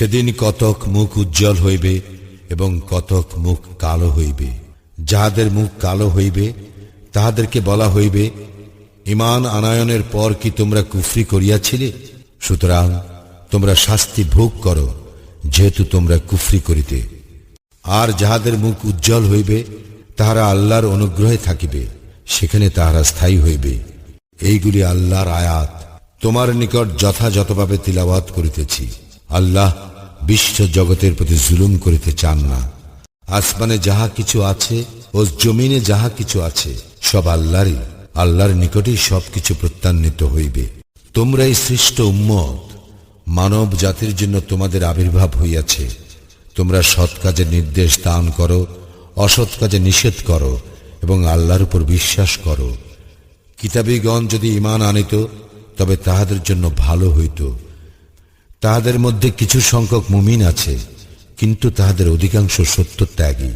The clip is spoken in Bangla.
সেদিন কতক মুখ উজ্জ্বল হইবে এবং কতক মুখ কালো হইবে। যাহাদের মুখ কালো হইবে, তাহাদেরকে বলা হইবে, ইমান আনায়নের পর কি তোমরা কুফরি করিয়াছিলে? সুতরাং তোমরা শাস্তি ভোগ করো, যেহেতু তোমরা কুফরি করিতে। আর যাহাদের মুখ উজ্জ্বল হইবে, তাহারা আল্লাহর অনুগ্রহে থাকিবে, সেখানে তাহারা স্থায়ী হইবে। এইগুলি আল্লাহর আয়াত। তোমার নিকট যথাযথভাবে তিলাবাত করিতেছি। আল্লাহ বিশ্ব জগতের প্রতি জুলুম করিতে চান না। আসমানে যাহা কিছু আছে ও জমিনে যাহা কিছু আছে, সব আল্লাহরই। আল্লাহর নিকটেই সবকিছু প্রত্যান্বিত হইবে। তোমরাই সৃষ্ট উম্মত। মানব জাতির জন্য তোমাদের আবির্ভাব হইয়াছে। তোমরা সৎ কাজে নির্দেশ দান করো, অসৎ কাজে নিষেধ করো এবং আল্লাহর উপর বিশ্বাস করো। কিতাবীগণ যদি ইমান আনিত, তবে তাহাদের জন্য ভালো হইত। তাহাদের মধ্যে কিছু সংখ্যক মুমিন আছে কিন্তু তাহাদের অধিকাংশ সত্য ত্যাগী